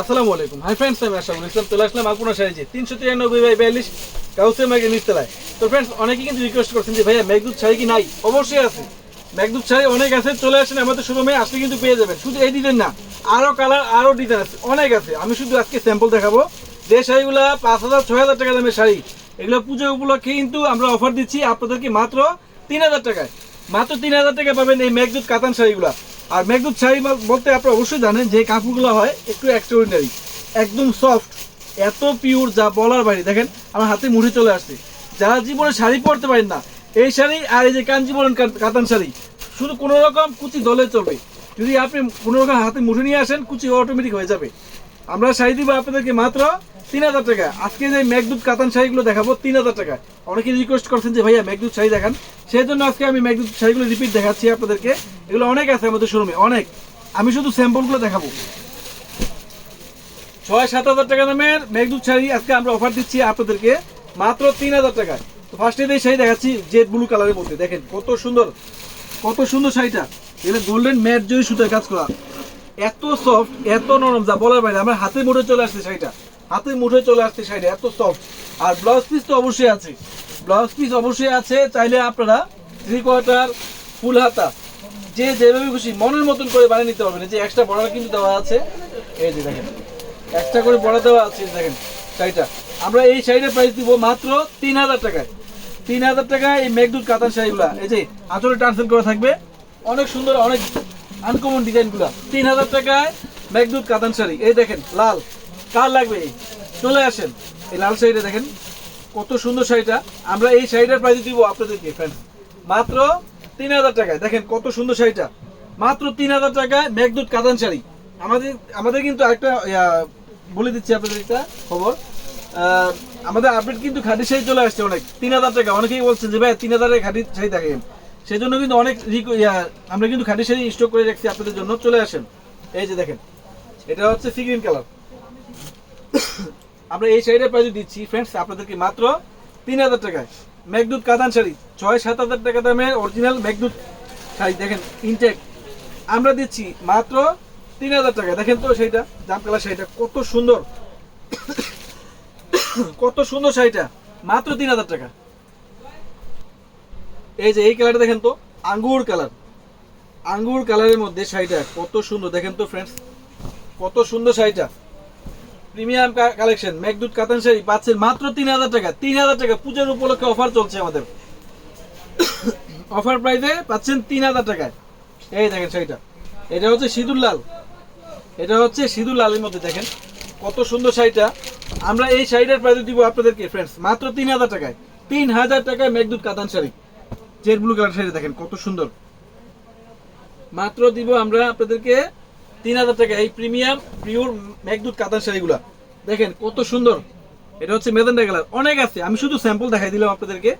আসসালামু আলাইকুম। Hi friends আমি ইসলাম চলে আসলাম আপনার তিনশো তিরানব্বই বাই বিয়াল্লিশ নিচতলায়। তো ফ্রেন্ডস অনেকে কিন্তু রিকোয়েস্ট করছেন যে ভাইয়া কি নাই? অবশ্যই আছে। অনেক আছে, চলে আসেন আমাদের শোরুমে আসলে কিন্তু পেয়ে যাবেন। শুধু এই না আরও কালার আরও ডিজাইন আছে, অনেক আছে। আমি শুধু আজকে স্যাম্পল দেখাবো। যে শাড়িগুলো পাঁচ হাজার, ছয় হাজার টাকা দামের শাড়ি, এগুলো পুজো উপলক্ষে কিন্তু আমরা অফার দিচ্ছি আপনাদেরকে মাত্র তিন হাজার টাকায়। মাত্র তিন হাজার টাকা পাবেন এই মেঘদূত কাতান শাড়িগুলো। আর মেঘদূত শাড়ি বল- বলতে আপনারা অবশ্যই জানেন যে কাপড়গুলো হয় একটু এক্সট্রাঅর্ডিনারি একদম সফট এত পিওর যা বলার বাইরে। দেখেন, আমার হাতে মুড়ি চলে আসছে। যারা জীবনে শাড়ি পরতে পারেন না, এই শাড়ি আর এই যে কাঞ্জিবরণ কাত- কাতান শাড়ি, শুধু কোনো রকম কুচি দলে চলবে। যদি আপনি কোনো রকম হাতে মুঠে নিয়ে আসেন, কুচি অটোমেটিক হয়ে যাবে। আমরা শাড়ি দিব আপনাদেরকে মাত্র তিন হাজার টাকা। আজকে যে মেঘদূত কাতান শাড়িগুলো দেখাবো, তিন হাজার টাকা। অনেকে রিকোয়েস্ট করছেন যে, ভাইয়া মেঘদূত শাড়ি দেখান। সেই জন্য আজকে আমি মেঘদূত শাড়িগুলো রিপিট দেখাচ্ছি আপনাদেরকে। এগুলো অনেক আছে আমাদের শোরুমে অনেক। আমি শুধু স্যাম্পলগুলো দেখাবো। ছয়, সাত হাজার টাকা দামের মেঘদূত শাড়ি আজকে আমরা অফার দিচ্ছি আপনাদেরকে, মাত্র তিন হাজার টাকায় তো ফার্স্টে এই শাড়ি দেখাচ্ছি জেড ব্লু কালারের মধ্যে। দেখেন কত সুন্দর কত সুন্দর শাড়িটা। এটা গোল্ডেন ম্যাট জয়ী সুতায় কাজ করা। এত সফট এত নরম, যা বলার বাইরে। আমার হাতে মোটে চলে আসছে শাড়িটা। হাতে মুঠে চলে আসছে শাড়িটা এত সফট আর ব্লাউজ পিস তো অবশ্যই আছে। ব্লাউজ পিস অবশ্যই আছে, চাইলে আপনারা থ্রি কোয়ার্টার ফুল হাতা, যে যেভাবে খুশি মনের মতন করে বানিয়ে নিতে পারবেন। যে এক্সট্রা বর্ডার কিন্তু দেওয়া আছে। এই যে দেখেন এক্সট্রা করে বর্ডার দেওয়া আছে দেখেন শাড়িটা আমরা এই শাড়িটার প্রাইস দিব মাত্র তিন হাজার টাকায়। তিন হাজার টাকায় এই মেঘদূত কাতান শাড়িগুলা। এই যে আঁচলে ট্রান্সফার করা থাকবে। অনেক সুন্দর, অনেক আনকমন ডিজাইনগুলা তিন হাজার টাকায় মেঘদূত কাতান শাড়ি। এই দেখেন, লাল। কার লাগবে? চলে আসেন। এই লাল শাড়িটা দেখেন কত সুন্দর শাড়িটা। আমরা এই শাড়িটার প্রাইস দিব আপনাদেরকে ফ্রেন্ডস মাত্র তিন হাজার টাকায়। দেখেন কত সুন্দর শাড়িটা। মাত্র তিন হাজার টাকায় মেঘদূত কাতান শাড়ি। আমাদের আমাদের কিন্তু ইয়া, বলে দিচ্ছি আপনাদের একটা খবর। আমাদের আপডেট কিন্তু খাঁটি শাড়ি চলে আসছে অনেক। তিন হাজার টাকা। অনেকেই বলছেন যে ভাই তিন হাজারের খাঁটি শাড়ি দেখেন। সেই জন্য কিন্তু অনেক আমরা কিন্তু খাঁটি শাড়ি স্টক করে রাখছি আপনাদের জন্য। চলে আসেন। এই যে দেখেন এটা হচ্ছে সি গ্রিন কালার আমরা এই শাড়িটার প্রাইস দিচ্ছি ফ্রেন্ডস আপনাদেরকে মাত্র তিন হাজার টাকায়। মেঘদূত কাতান শাড়ি, ছয় সাত হাজার টাকা দামের অরিজিনাল মেঘদূত শাড়ি, দেখেন ইনটেক আমরা দিচ্ছি মাত্র তিন হাজার টাকা দেখেন তো সেইটা জাম কালার শাড়িটা, কত সুন্দর। কত সুন্দর শাড়িটা, মাত্র তিন হাজার টাকা। এই যে এই কালারটা দেখেন তো, আঙ্গুর কালার। আঙ্গুর কালারের মধ্যে শাড়িটা কত সুন্দর, দেখেন তো ফ্রেন্ডস কত সুন্দর শাড়িটা। প্রিমিয়াম কালেকশন, মেঘদূত কাতান শাড়ি পাচ্ছেন মাত্র তিন হাজার টাকা। তিন হাজার টাকা, পূজার উপলক্ষে অফার চলছে আমাদের। অফার প্রাইসে পাচ্ছেন তিন হাজার টাকায়। এই দেখেন শাড়িটা। এটা হচ্ছে সিঁদুর লাল। এটা হচ্ছে সিঁদুর লালের মধ্যে দেখেন। কত সুন্দর শাড়িটা। আমরা এই শাড়িটার প্রাইস দিব আপনাদেরকে ফ্রেন্ডস মাত্র তিন হাজার টাকায়। তিন হাজার টাকায় Meghdoot Katan sari jade blue colour sari দেখেন, কত সুন্দর। মাত্র দিব আমরা আপনাদেরকে তিন হাজার টাকা। এই প্রিমিয়াম, পিওর মেঘদূত কাতান শাড়িগুলা। দেখেন, কত সুন্দর। এটা হচ্ছে মেজেন্ডা কালার। অনেক আছে। আমি শুধু স্যাম্পল দেখাই দিলাম আপনাদেরকে।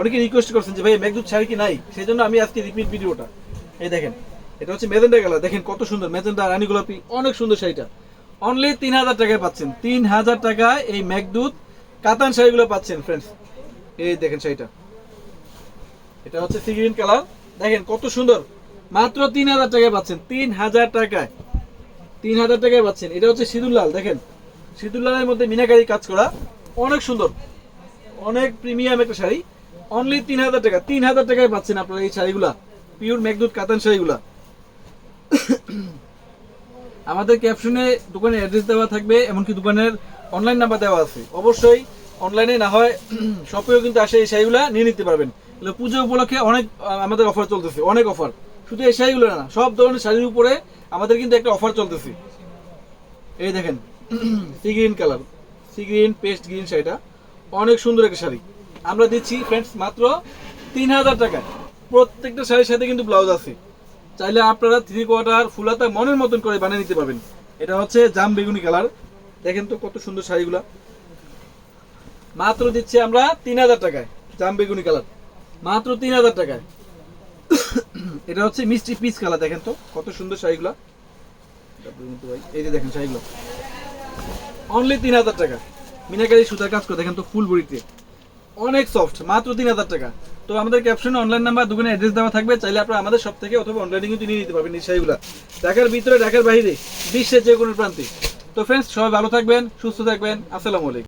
অনেকে রিকোয়েস্ট করছেন যে, ভাই মেঘদূত শাড়ি কি নাই? সেই জন্য আমি আজকে রিপিট ভিডিওটা এই দেখেন, এটা হচ্ছে মেজেন্ডা কালার। দেখেন, কত সুন্দর। মেজেন্ডা রানী গোলাপি, অনেক সুন্দর শাড়িটা। অনলি তিন হাজার টাকায় পাচ্ছেন। তিন হাজার টাকায় এই মেঘদূত কাতান শাড়িগুলো পাচ্ছেন ফ্রেন্ডস এই দেখেন শাড়িটা। এটা হচ্ছে সি গ্রিন কালার দেখেন, কত সুন্দর। মাত্র তিন হাজার টাকায় পাচ্ছেন। তিন হাজার টাকায়। তিন হাজার টাকায় পাচ্ছেন। এটা হচ্ছে সিঁদুর লাল, দেখেন। সিঁদুর লালের মধ্যে মিনাকারি কাজ করা। অনেক সুন্দর। অনেক প্রিমিয়াম একটা শাড়ি। অনলি তিন হাজার টাকা। তিন হাজার টাকায় পাচ্ছেন আপনারা এই শাড়িগুলা। পিওর মেঘদূত কাতান শাড়িগুলা। আমাদের ক্যাপশনে দোকানের অ্যাড্রেস দেওয়া থাকবে, এমনকি দোকানের অনলাইন নাম্বার দেওয়া আছে। অবশ্যই অনলাইনে না হয় শপেও কিন্তু আসে এই শাড়িগুলো, নিয়ে নিতে পারবেন। পুজো উপলক্ষে অনেক আমাদের অফার চলতেছে। অনেক অফার শুধু এই শাড়িগুলো না, সব ধরনের শাড়ির উপরে আমাদের কিন্তু একটা অফার চলতেছে। এই দেখেন, sea green colour, sea green paste green শাড়িটা। অনেক সুন্দর একটা শাড়ি। আমরা দিচ্ছি ফ্রেন্ডস মাত্র তিন হাজার টাকা প্রত্যেকটা শাড়ির সাথে কিন্তু ব্লাউজ আছে। চাইলে আপনারা থ্রি কোয়ার্টার ফুলাতা মনের মতন করে বানিয়ে নিতে পারবেন। এটা হচ্ছে জাম বেগুনি কালার। দেখেন তো কত সুন্দর শাড়িগুলা। মাত্র দিচ্ছি আমরা তিন হাজার টাকায়, জাম বেগুনি কালার। মাত্র তিন হাজার টাকায়। এটা হচ্ছে মিষ্টি পিচ কালার, দেখেন তো, কত সুন্দর শাড়িগুলা। এই যে দেখেন শাড়িগুলো। অনলি তিন হাজার টাকা। মিনাকারি সুতার কাজ করে, দেখেন তো, ফুল বড়িতে। অনেক সফট মাত্র তিন হাজার টাকা। তো আমাদের ক্যাপশনে অনলাইন নাম্বার দোকানে অ্যাড্রেস দেওয়া থাকবে। চাইলে আপনারা আমাদের সব থেকে অথবা অনলাইনে কিন্তু নিয়ে নিতে পারবেন এই শাড়িগুলা। ঢাকার ভিতরে, ঢাকার বাইরে, বিশ্বের যে কোনো প্রান্তে। তো ফ্রেন্ডস সবাই ভালো থাকবেন, সুস্থ থাকবেন। আসসালামু আলাইকুম।